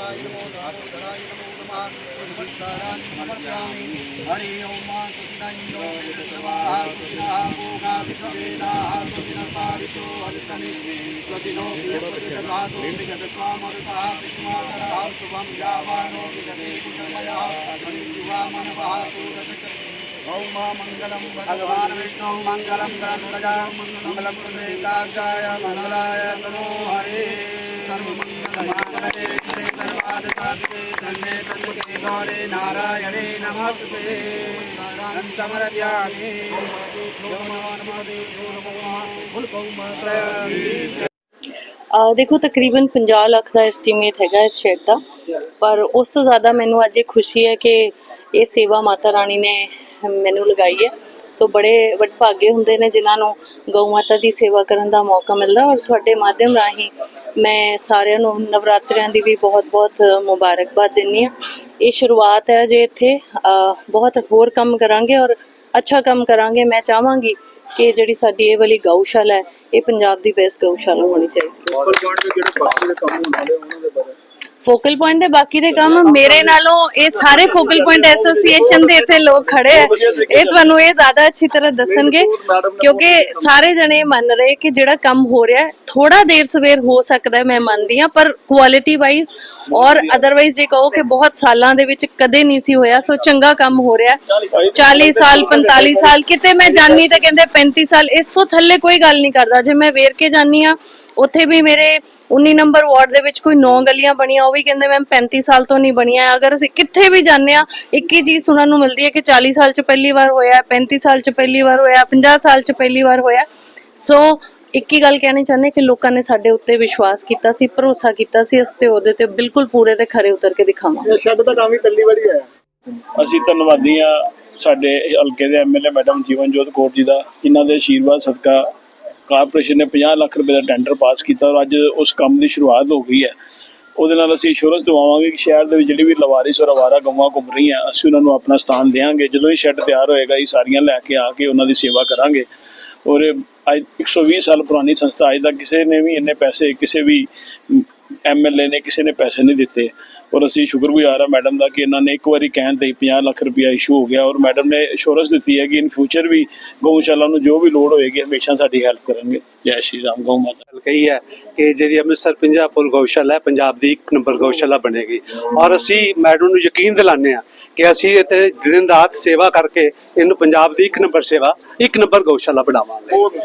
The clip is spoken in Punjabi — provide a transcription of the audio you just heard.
ॐकाय नमो दामोदराय नमो नमः नमस्कारान् समर्पयामि हरि ओं मा सुखिनः इन्दो स्वाहा सुखिनः भोगा विश्ववेदाः सुखिनः पारितो हरितनि स्वतिनो विजयपतिदधातु विगतस्वामरुतः विष्माकरः शुभं यावानो विगते कुशलमयः हरियुवा मनवः सूरजचक्र ॐ मा मङ्गलं भगवान् विष्णु मङ्गलं गणप्रजा मङ्गलं पुरुषेकाक्षाय मङ्गलाय तनो सर्वादसाधिके धन्ये त्र्यम्बके गौरे नारायणे नमस्ते समर्पयामि ॐ नमो नमः देवो नमो नमः ਅਹ ਦੇਖੋ ਤਕਰੀਬਨ 50 ਲੱਖ ਦਾ ਐਸਟੀਮੇਟ ਹੈਗਾ ਇਸ ਸ਼ੈਡ ਦਾ ਪਰ ਉਸ ਤੋਂ ਜ਼ਿਆਦਾ ਮੈਨੂੰ ਅੱਜ ਇਹ ਖੁਸ਼ੀ ਹੈ ਕਿ ਇਹ ਸੇਵਾ ਮਾਤਾ ਰਾਣੀ ਨੇ ਮੈਨੂੰ ਲਗਾਈ ਹੈ ਸੋ ਬੜੇ ਵਡਭਾਗੇ ਹੁੰਦੇ ਨੇ ਜਿਨ੍ਹਾਂ ਨੂੰ ਗਊ ਮਾਤਾ ਦੀ ਸੇਵਾ ਕਰਨ ਦਾ ਮੌਕਾ ਮਿਲਦਾ ਔਰ ਤੁਹਾਡੇ ਮਾਧਿਅਮ ਰਾਹੀਂ ਮੈਂ ਸਾਰਿਆਂ ਨੂੰ ਨਵਰਾਤਰਿਆਂ ਦੀ ਵੀ ਬਹੁਤ-ਬਹੁਤ ਮੁਬਾਰਕਬਾਦ ਦਿੰਦੀ ਹਾਂ। ਇਹ ਸ਼ੁਰੂਆਤ ਹੈ ਜੇ ਇੱਥੇ ਬਹੁਤ ਹੋਰ ਕੰਮ ਕਰਾਂਗੇ ਔਰ ਅੱਛਾ ਕੰਮ ਕਰਾਂਗੇ। ਮੈਂ ਚਾਹਾਂਗੀ ਕਿ ਜਿਹੜੀ ਸਾਡੀ ਇਹ ਵਾਲੀ ਗਊਸ਼ਾਲਾ ਹੈ, ਇਹ ਪੰਜਾਬ ਦੀ ਬੈਸਟ ਗਊਸ਼ਾਲਾ ਹੋਣੀ ਚਾਹੀਦੀ ਹੈ। ਫੋਕਲ ਪੁਆਇੰਟ ਦੇ ਬਾਕੀ ਦੇ ਕੰਮ ਮੇਰੇ ਨਾਲੋਂ ਇਹ ਸਾਰੇ ਫੋਕਲ ਪੁਆਇੰਟ ਐਸੋਸੀਏਸ਼ਨ ਦੇ ਇੱਥੇ ਲੋਕ ਖੜੇ ਆ ਇਹ ਤੁਹਾਨੂੰ ਇਹ ਜ਼ਿਆਦਾ ਅੱਛੀ ਤਰ੍ਹਾਂ ਦੱਸਣਗੇ, ਕਿਉਂਕਿ ਸਾਰੇ ਜਣੇ ਮੰਨ ਰਹੇ ਕਿ ਜਿਹੜਾ ਕੰਮ ਹੋ ਰਿਹਾ ਥੋੜਾ ਦੇਰ ਸਵੇਰ ਹੋ ਸਕਦਾ ਮੈਂ ਮੰਨਦੀ ਹਾਂ, ਪਰ ਕੁਆਲਿਟੀ ਵਾਈਜ਼ ਔਰ ਅਦਰਵਾਈਜ਼ ਜੇ ਕਹੋ ਕਿ ਬਹੁਤ ਸਾਲਾਂ ਦੇ ਵਿੱਚ ਕਦੇ ਨਹੀਂ ਸੀ ਹੋਇਆ, ਸੋ ਚੰਗਾ ਕੰਮ ਹੋ ਰਿਹਾ ਹੈ। 40 ਸਾਲ 45 ਸਾਲ, ਕਿਤੇ ਮੈਂ ਜਾਨੀ ਤਾਂ ਕਹਿੰਦੇ 35 ਸਾਲ, ਇਸ ਤੋਂ ਥੱਲੇ ਕੋਈ ਗੱਲ ਨਹੀਂ ਕਰਦਾ ਜੇ ਮੈਂ ਵੇਰ ਕੇ ਜਾਨੀ ਆ ਉੱਥੇ ਵੀ ਮੇਰੇ 19 ਨੰਬਰ ਵਾਰਡ ਦੇ ਵਿੱਚ ਕੋਈ 9 ਗਲੀਆਂ ਬਣੀਆਂ ਉਹ ਵੀ ਕਹਿੰਦੇ ਮੈਮ 35 ਸਾਲ ਤੋਂ ਨਹੀਂ ਬਣੀਆਂ। ਅਗਰ ਅਸੀਂ ਕਿੱਥੇ ਵੀ ਜਾਂਦੇ ਆ ਇੱਕ ਹੀ ਚੀਜ਼ ਸੁਣਨ ਨੂੰ ਮਿਲਦੀ ਹੈ ਕਿ 40 ਸਾਲ 'ਚ ਪਹਿਲੀ ਵਾਰ ਹੋਇਆ 35 ਸਾਲ 'ਚ ਪਹਿਲੀ ਵਾਰ ਹੋਇਆ 50 ਸਾਲ 'ਚ ਪਹਿਲੀ ਵਾਰ ਹੋਇਆ। ਸੋ ਇੱਕ ਹੀ ਗੱਲ ਕਹਿਣੀ ਚਾਹੁੰਦੇ ਕਿ ਲੋਕਾਂ ਨੇ ਸਾਡੇ ਉੱਤੇ ਵਿਸ਼ਵਾਸ ਕੀਤਾ ਸੀ ਭਰੋਸਾ ਕੀਤਾ ਸੀ ਅਸੀਂ ਤੇ ਉਹਦੇ ਤੇ ਬਿਲਕੁਲ ਪੂਰੇ ਤੇ ਖਰੇ ਉਤਰ ਕੇ ਦਿਖਾਵਾਂਗੇ। ਇਹ ਸ਼ੈੱਡ ਦਾ ਕੰਮ ਹੀ ਪਹਿਲੀ ਵਾਰੀ ਆਇਆ। ਅਸੀਂ ਧੰਨਵਾਦੀ ਆ ਸਾਡੇ ਹਲਕੇ ਦੇ ਐਮਐਲਏ ਮੈਡਮ ਜੀਵਨਜੋਤ ਕੌਰ ਜੀ ਦਾ ਜਿਨ੍ਹਾਂ ਦੇ ਆਸ਼ੀਰਵਾਦ ਸਦਕਾ ਕਾਰਪੋਰੇਸ਼ਨ ਨੇ 50 ਲੱਖ ਰੁਪਏ ਦਾ ਟੈਂਡਰ ਪਾਸ ਕੀਤਾ ਔਰ ਅੱਜ ਉਸ ਕੰਮ ਦੀ ਸ਼ੁਰੂਆਤ ਹੋ ਗਈ ਹੈ। ਉਹਦੇ ਨਾਲ ਅਸੀਂ ਇੰਸ਼ੋਰੈਂਸ ਦਵਾਵਾਂਗੇ ਕਿ ਸ਼ਹਿਰ ਦੇ ਵਿੱਚ ਜਿਹੜੀ ਵੀ ਲਵਾਰਿਸ ਔਰ ਅਵਾਰਾ ਗਊਆਂ ਘੁੰਮ ਰਹੀਆਂ, ਅਸੀਂ ਉਹਨਾਂ ਨੂੰ ਆਪਣਾ ਸਥਾਨ ਦੇਵਾਂਗੇ ਜਦੋਂ ਹੀ ਸ਼ੈੱਡ ਤਿਆਰ ਹੋਏਗਾ, ਇਹ ਸਾਰੀਆਂ ਲੈ ਕੇ ਆ ਕੇ ਉਹਨਾਂ ਦੀ ਸੇਵਾ ਕਰਾਂਗੇ। ਔਰ ਇਹ ਅੱਜ 120 ਸਾਲ ਪੁਰਾਣੀ ਸੰਸਥਾ, ਅੱਜ ਤੱਕ ਕਿਸੇ ਨੇ ਵੀ ਇੰਨੇ ਪੈਸੇ, ਕਿਸੇ ਵੀ ਐਮਐਲਏ ਨੇ ਕਿਸੇ ਨੇ ਪੈਸੇ ਨਹੀਂ ਦਿੱਤੇ। ਔਰ ਅਸੀਂ ਸ਼ੁਕਰਗੁਜ਼ਾਰ ਆ ਮੈਡਮ ਦਾ ਕਿ ਇਹਨਾਂ ਨੇ ਇੱਕ ਵਾਰੀ ਕਹਿਣ ਤੇ ਹੀ 50 ਲੱਖ ਰੁਪਇਆ ਇਸ਼ੂ ਹੋ ਗਿਆ। ਔਰ ਮੈਡਮ ਨੇ ਅਸ਼ੋਰੈਂਸ ਦਿੱਤੀ ਹੈ ਕਿ ਇਨ ਫਿਊਚਰ ਵੀ ਗਊਸ਼ਾਲਾ ਨੂੰ ਜੋ ਵੀ ਲੋੜ ਹੋਏਗੀ ਹਮੇਸ਼ਾ ਸਾਡੀ ਹੈਲਪ ਕਰਨਗੇ। ਜੈ ਸ਼੍ਰੀ ਰਾਮ ਗਊ ਮਾਤਾ। ਕਹੀ ਹੈ ਕਿ ਜਿਹੜੀ ਅੰਮ੍ਰਿਤਸਰ ਪੰਜਾਬਪੁਰ ਗਊਸ਼ਾਲਾ ਹੈ ਪੰਜਾਬ ਦੀ ਇੱਕ ਨੰਬਰ ਗਊਸ਼ਾਲਾ ਬਣੇਗੀ। ਔਰ ਅਸੀਂ ਮੈਡਮ ਨੂੰ ਯਕੀਨ ਦਿਲਾਉਂਦੇ ਹਾਂ ਕਿ ਅਸੀਂ ਇੱਥੇ ਦਿਨ ਰਾਤ ਸੇਵਾ ਕਰਕੇ ਇਹਨੂੰ ਪੰਜਾਬ ਦੀ ਇੱਕ ਨੰਬਰ ਸੇਵਾ ਇੱਕ ਨੰਬਰ ਗਊਸ਼ਾਲਾ ਬਣਾਵਾਂਗੇ।